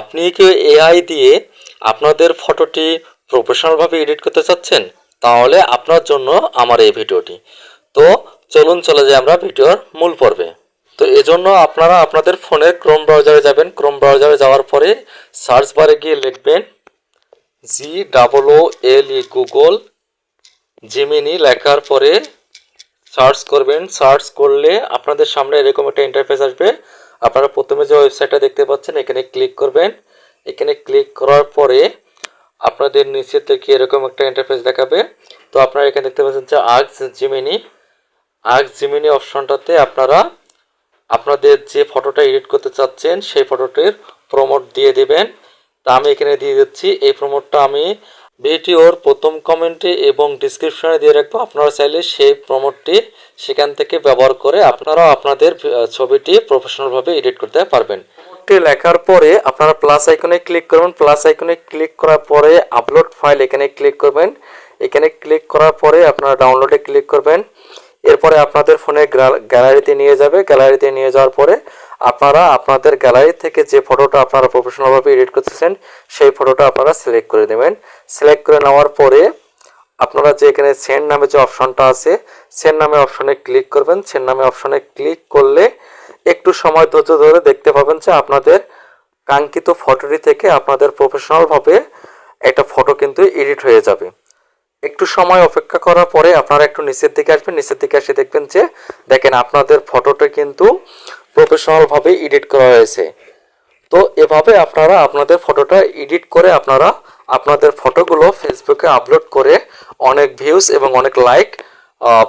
আপনি কি এআই দিয়ে আপনাদের ফটোটি প্রফেশনালভাবে এডিট করতে চাচ্ছেন? তাহলে আপনার জন্য আমার এই ভিডিওটি। তো চলুন চলে যাই আমরা ভিডিওর মূল পর্বে। তো এজন্য আপনারা আপনাদের ফোনের ক্রোম ব্রাউজারে যাবেন। ক্রোম ব্রাউজারে যাওয়ার পরে সার্চ বারে গিয়ে লিখবেন G double O L E Google Gemini লেখার পরে সার্চ করবেন, সার্চ করলে আপনাদের সামনে এরকম একটা ইন্টারফেস আসবে। আপনারা প্রথমে যে ওয়েবসাইটটা দেখতে পাচ্ছেন, এখানে ক্লিক করবেন। এখানে ক্লিক করার পরে আপনাদের নিচে থেকে এরকম একটা ইন্টারফেস দেখাবে। তো আপনারা এখানে দেখতে পাচ্ছেন যে আর্কস জিমিনি আর্কস জিমিনি অপশনটাতে আপনারা আপনাদের যে ফটোটা এডিট করতে চাচ্ছেন, সেই ফটোটির প্রমোট দিয়ে দেবেন। তা আমি এখানে দিয়ে দিচ্ছি। এই প্রমোটটা আমি ভিডিওর প্রথম কমেন্টে এবং ডিসক্রিপশনে দিয়ে রাখব। আপনারা চাইলে সেই প্রমোটটি সেখান থেকে ব্যবহার করে আপনারাও আপনাদের ছবিটি প্রফেশনালভাবে এডিট করতে পারবেন। লেখার পরে আপনারা প্লাস আইকনে ক্লিক করবেন। প্লাস আইকনে ক্লিক করার পরে আপলোড ফাইল এখানে ক্লিক করবেন। এখানে ক্লিক করার পরে আপনারা ডাউনলোডে ক্লিক করবেন। এরপরে আপনাদের ফোনে গ্যালারিতে নিয়ে যাবে। গ্যালারিতে নিয়ে যাওয়ার পরে আপনারা আপনাদের গ্যালারি থেকে যে ফটোটা আপনারা প্রফেশনালভাবে এডিট করতেছেন, সেই ফটোটা আপনারা সিলেক্ট করে দেবেন সিলেক্ট করে নেওয়ার পরে আপনারা যে এখানে সেন্ড নামে যে অপশনটা আছে, সেন্ড নামে অপশনে ক্লিক করবেন। সেন্ড নামে অপশনে ক্লিক করলে একটু সময় ধৈর্য ধরে দেখতে পাবেন যে আপনাদের কাঙ্ক্ষিত ফটোটি থেকে আপনাদের প্রফেশনালভাবে একটা ফটো কিন্তু এডিট হয়ে যাবে। একটু সময় অপেক্ষা করার পরে আপনারা একটু নিচের দিকে আসবেন, নিচের দিকে এসে দেখবেন যে, দেখেন আপনাদের ফটোটা কিন্তু প্রফেশনালভাবে এডিট করা হয়েছে। তো এভাবে আপনারা আপনাদের ফটোটা এডিট করে আপনারা আপনাদের ফটোগুলো ফেসবুকে আপলোড করে অনেক ভিউজ এবং অনেক লাইক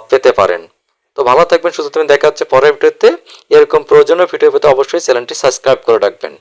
পেতে পারেন। তো ভালো থাকবেন শুধু তুমি দেখা হচ্ছে পরের ভিডিওতে। এরকম প্রয়োজনীয় ভিডিও পেতে অবশ্যই চ্যানেলটি সাবস্ক্রাইব করে রাখবেন।